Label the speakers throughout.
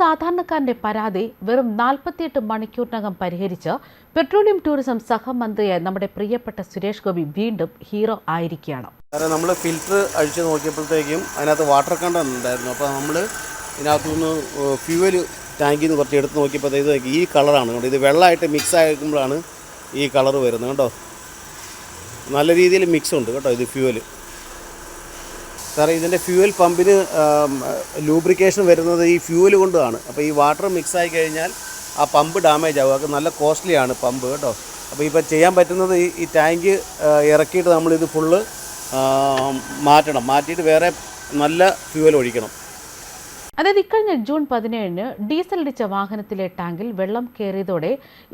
Speaker 1: സാധാരണക്കാരന്റെ പരാതി വെറും നാൽപ്പത്തിയെട്ട് മണിക്കൂറിനകം പരിഹരിച്ച് പെട്രോളിയം ടൂറിസം സഹമന്ത്രിയായ നമ്മുടെ പ്രിയപ്പെട്ട സുരേഷ് ഗോപി വീണ്ടും ഹീറോ ആയിരിക്കുകയാണ്.
Speaker 2: കാരണം നമ്മൾ ഫിൽറ്റർ അഴിച്ചു നോക്കിയപ്പോഴത്തേക്കും അതിനകത്ത് വാട്ടർ കണ്ടന്റ് ഉണ്ടായിരുന്നു. അപ്പോൾ നമ്മൾ ഇതിനകത്തുനിന്ന് ഫ്യൂവൽ ടാങ്കിൽ നിന്ന് കുറച്ച് എടുത്ത് നോക്കിയപ്പോഴത്തേക്ക് ഈ കളറാണ് കേട്ടോ ഇത് വെള്ളമായിട്ട് മിക്സ് ആയിരിക്കുമ്പോഴാണ് ഈ കളർ വരുന്നത് കേട്ടോ നല്ല രീതിയിൽ മിക്സ് ഉണ്ട് കേട്ടോ ഇത് ഫ്യൂവൽ സാറേ ഇതിന്റെ ഫ്യൂവൽ പമ്പിന് ലൂബ്രിക്കേഷൻ വരുന്നത് ഈ ഫ്യൂവൽ കൊണ്ടാണ്. അപ്പോൾ ഈ വാട്ടർ മിക്സ് ആയി കഴിഞ്ഞാൽ ആ പമ്പ് ഡാമേജ് ആകും അത് നല്ല കോസ്റ്റ്ലി ആണ് പമ്പ് കേട്ടോ. അപ്പോൾ ഇപ്പോൾ ചെയ്യാൻ പറ്റുന്നത് ഈ ടാങ്ക് ഇറക്കിയിട്ട് നമ്മളിത് ഫുള്ള് മാറ്റണം. മാറ്റിയിട്ട് വേറെ നല്ല ഫ്യൂവൽ ഒഴിക്കണം.
Speaker 1: അതായത് ഇക്കഴിഞ്ഞ ജൂൺ പതിനേഴിന് ഡീസൽ അടിച്ച വാഹനത്തിലെ ടാങ്കിൽ വെള്ളം കയറിയതോടെ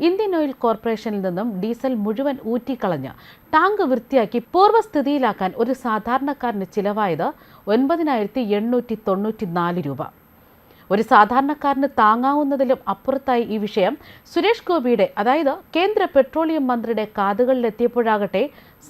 Speaker 1: ഇന്ത്യൻ ഓയിൽ കോർപ്പറേഷനിൽ നിന്നും ഡീസൽ മുഴുവൻ ഊറ്റിക്കളഞ്ഞ് ടാങ്ക് വൃത്തിയാക്കി പൂർവസ്ഥിതിയിലാക്കാൻ ഒരു സാധാരണക്കാരന് ചിലവായത് ഒൻപതിനായിരത്തി എണ്ണൂറ്റി തൊണ്ണൂറ്റി നാല് രൂപ. ഒരു സാധാരണക്കാരന് താങ്ങാവുന്നതിലും അപ്പുറത്തായി ഈ വിഷയം. സുരേഷ് ഗോപിയുടെ അതായത് കേന്ദ്ര പെട്രോളിയം മന്ത്രിയുടെ കാതുകളിലെത്തിയപ്പോഴാകട്ടെ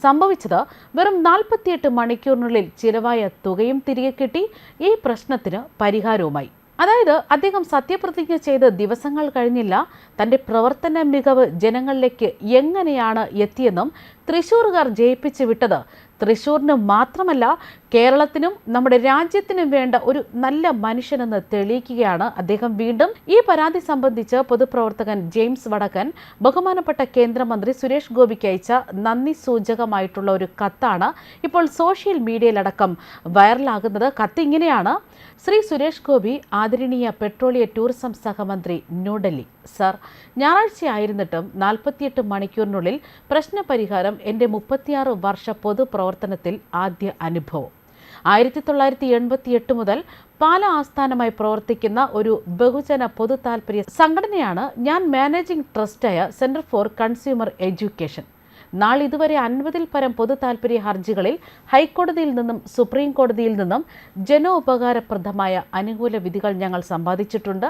Speaker 1: സംഭവിച്ചത് വെറും നാൽപ്പത്തിയെട്ട് മണിക്കൂറിനുള്ളിൽ ചിലവായ തുകയും തിരികെ കിട്ടി. ഈ പ്രശ്നത്തിന് പരിഹാരവുമായി. അതായത് അദ്ദേഹം സത്യപ്രതിജ്ഞ ചെയ്ത് ദിവസങ്ങൾ കഴിഞ്ഞില്ല. തന്റെ പ്രവർത്തന മികവ് ജനങ്ങളിലേക്ക് എങ്ങനെയാണ് എത്തിയെന്നും തൃശൂറുകാർ ജയിപ്പിച്ചു വിട്ടത്. തൃശൂരിന് മാത്രമല്ല കേരളത്തിനും നമ്മുടെ രാജ്യത്തിനും വേണ്ട ഒരു നല്ല മനുഷ്യനെന്ന് തെളിയിക്കുകയാണ് അദ്ദേഹം വീണ്ടും. ഈ പരാതി സംബന്ധിച്ച് പൊതുപ്രവർത്തകൻ ജെയിംസ് വടക്കൻ ബഹുമാനപ്പെട്ട കേന്ദ്രമന്ത്രി സുരേഷ് ഗോപിക്ക് അയച്ച നന്ദി സൂചകമായിട്ടുള്ള ഒരു കത്താണ് ഇപ്പോൾ സോഷ്യൽ മീഡിയയിലടക്കം വൈറലാകുന്നത്. കത്ത് ഇങ്ങനെയാണ്. ശ്രീ സുരേഷ് ഗോപി ആദരണീയ പെട്രോളിയ ടൂറിസം സഹമന്ത്രി ന്യൂഡൽഹി. സർ ഞായറാഴ്ചയായിരുന്നിട്ടും നാൽപ്പത്തിയെട്ട് മണിക്കൂറിനുള്ളിൽ പ്രശ്നപരിഹാരം എന്റെ മുപ്പത്തിയാറ് വർഷ പൊതുപ്രവർത്തനത്തിൽ ആദ്യ അനുഭവം. ആയിരത്തി തൊള്ളായിരത്തി എൺപത്തി എട്ട് മുതൽ പാല ആസ്ഥാനമായി പ്രവർത്തിക്കുന്ന ഒരു ബഹുജന പൊതു താൽപര്യ സംഘടനയാണ് ഞാൻ മാനേജിംഗ് ട്രസ്റ്റായ സെന്റർ ഫോർ കൺസ്യൂമർ എഡ്യൂക്കേഷൻ. നാളിതുവരെ അൻപതിൽ പരം പൊതു താൽപര്യ ഹർജികളിൽ ഹൈക്കോടതിയിൽ നിന്നും സുപ്രീം കോടതിയിൽ നിന്നും ജനോപകാരപ്രദമായ അനുകൂല വിധികൾ ഞങ്ങൾ സമ്പാദിച്ചിട്ടുണ്ട്.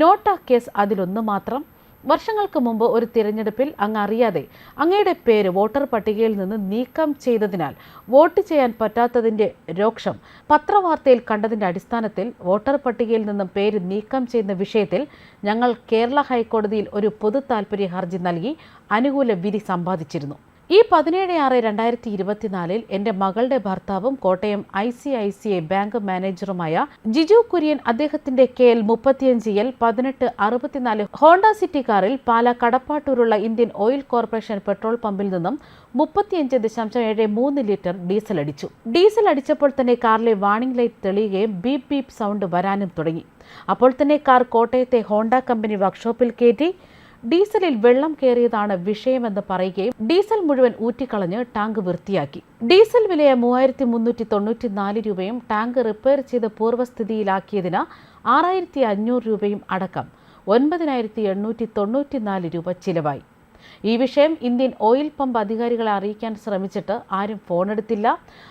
Speaker 1: നോട്ട കേസ് അതിലൊന്ന് മാത്രം വർഷങ്ങൾക്ക് മുമ്പ് ഒരു തിരഞ്ഞെടുപ്പിൽ അങ്ങ് അറിയാതെ അങ്ങയുടെ പേര് വോട്ടർ പട്ടികയിൽ നിന്ന് നീക്കം ചെയ്തതിനാൽ വോട്ട് ചെയ്യാൻ പറ്റാത്തതിന്റെ രോക്ഷം പത്രവാർത്തയിൽ കണ്ടതിന്റെ അടിസ്ഥാനത്തിൽ വോട്ടർ പട്ടികയിൽ നിന്നും പേര് നീക്കം ചെയ്യുന്ന വിഷയത്തിൽ ഞങ്ങൾ കേരള ഹൈക്കോടതിയിൽ ഒരു പൊതു താൽപ്പര്യ ഹർജി നൽകി അനുകൂല വിധി സമ്പാദിച്ചിരുന്നു. ഈ പതിനേഴ് ആറ് രണ്ടായിരത്തി ഇരുപത്തിനാലിൽ എന്റെ മകളുടെ ഭർത്താവും Kottayam I C I C I bank മാനേജറുമായ Jiju Kurian അദ്ദേഹത്തിന്റെ കെ എൽ മുപ്പത്തിയഞ്ച് എൽ പതിനെട്ട് അറുപത്തിനാല് ഹോണ്ട സിറ്റി കാറിൽ പാല കടപ്പാട്ടൂരുള്ള ഇന്ത്യൻ ഓയിൽ കോർപ്പറേഷൻ പെട്രോൾ പമ്പിൽ നിന്നും മുപ്പത്തിയഞ്ച് ദശാംശം ഏഴ് മൂന്ന് ലിറ്റർ ഡീസൽ അടിച്ചു. ഡീസൽ അടിച്ചപ്പോൾ തന്നെ കാറിലെ വാണിംഗ് ലൈറ്റ് തെളിയുകയും ബീപ് ബീപ് സൗണ്ട് വരാനും തുടങ്ങി. അപ്പോൾ തന്നെ കാർ കോട്ടയത്തെ ഹോണ്ട കമ്പനി വർക്ക്ഷോപ്പിൽ കയറ്റി ഡീസലിൽ വെള്ളം കയറിയതാണ് വിഷയമെന്ന് പറയുകയും ഡീസൽ മുഴുവൻ ഊറ്റിക്കളഞ്ഞ് ടാങ്ക് വൃത്തിയാക്കി. ഡീസൽ വിലയ മൂവായിരത്തി മുന്നൂറ്റി തൊണ്ണൂറ്റിനാല് രൂപയും ടാങ്ക് റിപ്പയർ ചെയ്ത് പൂർവസ്ഥിതിയിലാക്കിയതിന് ആറായിരത്തി അഞ്ഞൂറ് രൂപയും അടക്കം ഒൻപതിനായിരത്തി എണ്ണൂറ്റി തൊണ്ണൂറ്റിനാല് രൂപ ചിലവായി. ഈ വിഷയം ഇന്ത്യൻ ഓയിൽ പമ്പ് അധികാരികളെ അറിയിക്കാൻ ശ്രമിച്ചിട്ട് ആരും ഫോണെടുത്തില്ല.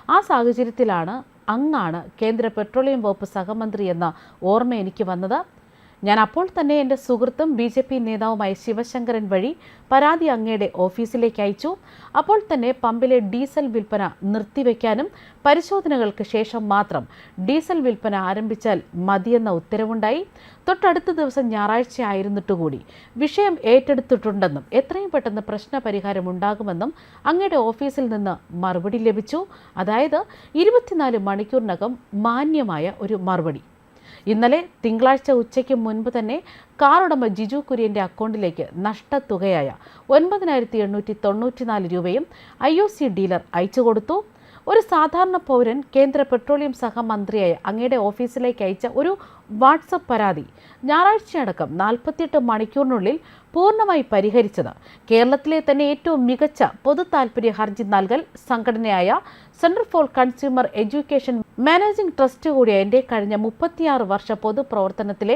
Speaker 1: ആ സാഹചര്യത്തിലാണ് അങ്ങാണ് കേന്ദ്ര പെട്രോളിയം വകുപ്പ് സഹമന്ത്രി എന്ന ഓർമ്മ എനിക്ക് വന്നത്. ഞാൻ അപ്പോൾ തന്നെ എന്റെ സുഹൃത്തും ബി ജെ പി നേതാവുമായ ശിവശങ്കരൻ വഴി പരാതി അങ്ങയുടെ ഓഫീസിലേക്ക് അയച്ചു. അപ്പോൾ തന്നെ പമ്പിലെ ഡീസൽ വിൽപ്പന നിർത്തിവെക്കാനും പരിശോധനകൾക്ക് ശേഷം മാത്രം ഡീസൽ വിൽപ്പന ആരംഭിച്ചാൽ മതിയെന്ന ഉത്തരവുണ്ടായി. തൊട്ടടുത്ത ദിവസം ഞായറാഴ്ച ആയിരുന്നിട്ടുകൂടി വിഷയം ഏറ്റെടുത്തിട്ടുണ്ടെന്നും എത്രയും പെട്ടെന്ന് പ്രശ്ന പരിഹാരം ഉണ്ടാകുമെന്നും അങ്ങയുടെ ഓഫീസിൽ നിന്ന് മറുപടി ലഭിച്ചു. അതായത് ഇരുപത്തിനാല് മണിക്കൂറിനകം മാന്യമായ ഒരു മറുപടി. ഇന്നലെ തിങ്കളാഴ്ച ഉച്ചയ്ക്ക് മുൻപ് തന്നെ കാർ ഉടമ ജിജു കുര്യന്റെ അക്കൗണ്ടിലേക്ക് നഷ്ടത്തുകയായ ഒൻപതിനായിരത്തി എണ്ണൂറ്റി തൊണ്ണൂറ്റിനാല് രൂപയും ഐ ഒ സി ഡീലർ അയച്ചു കൊടുത്തു. ഒരു സാധാരണ പൗരൻ കേന്ദ്ര പെട്രോളിയം സഹമന്ത്രിയായ അങ്ങയുടെ ഓഫീസിലേക്ക് അയച്ച ഒരു വാട്സപ്പ് പരാതി ഞായറാഴ്ചയടക്കം നാൽപ്പത്തിയെട്ട് മണിക്കൂറിനുള്ളിൽ പൂർണമായി പരിഹരിച്ചത്. കേരളത്തിലെ തന്നെ ഏറ്റവും മികച്ച പൊതു താൽപര്യ ഹർജി നൽകൽ സംഘടനയായ central for consumer education managing trust കൂടിയ എന്റെ കഴിഞ്ഞ മുപ്പത്തിയാറ് വർഷ പൊതുപ്രവർത്തനത്തിലെ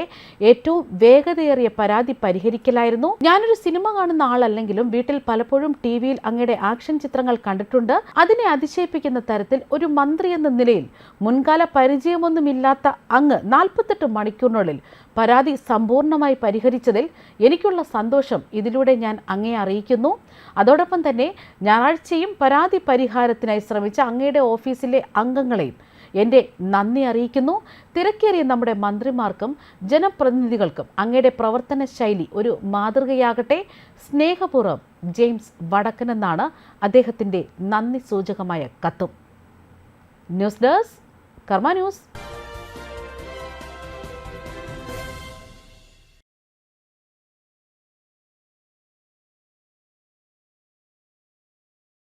Speaker 1: ഏറ്റവും വേഗതയേറിയ പരാതി പരിഹരിക്കലായിരുന്നു. ഞാനൊരു സിനിമ കാണുന്ന ആളല്ലെങ്കിലും വീട്ടിൽ പലപ്പോഴും ടി വിയിൽ അങ്ങയുടെ ആക്ഷൻ ചിത്രങ്ങൾ കണ്ടിട്ടുണ്ട്. അതിനെ അതിശയിപ്പിക്കുന്ന തരത്തിൽ ഒരു മന്ത്രി എന്ന നിലയിൽ മുൻകാല പരിചയമൊന്നുമില്ലാത്ത അങ്ങ് നാൽപ്പത്തെട്ട് മണിക്കൂറിനുള്ളിൽ പരാതി സമ്പൂർണമായി പരിഹരിച്ചതിൽ എനിക്കുള്ള സന്തോഷം ഇതിലൂടെ ഞാൻ അങ്ങേ അറിയിക്കുന്നു. അതോടൊപ്പം തന്നെ ഞായറാഴ്ചയും പരാതി പരിഹാരത്തിനായി ശ്രമിച്ച അങ്ങയുടെ ഓഫീസിലെ അംഗങ്ങളെയും എന്റെ നന്ദി അറിയിക്കുന്നു. തിരക്കേറിയ നമ്മുടെ മന്ത്രിമാർക്കും ജനപ്രതിനിധികൾക്കും അങ്ങയുടെ പ്രവർത്തന ശൈലി ഒരു മാതൃകയാകട്ടെ. സ്നേഹപൂർവം ജെയിംസ് വടക്കൻ എന്നാണ് അദ്ദേഹത്തിന്റെ നന്ദി സൂചകമായ കത്തും. News desk Karma news.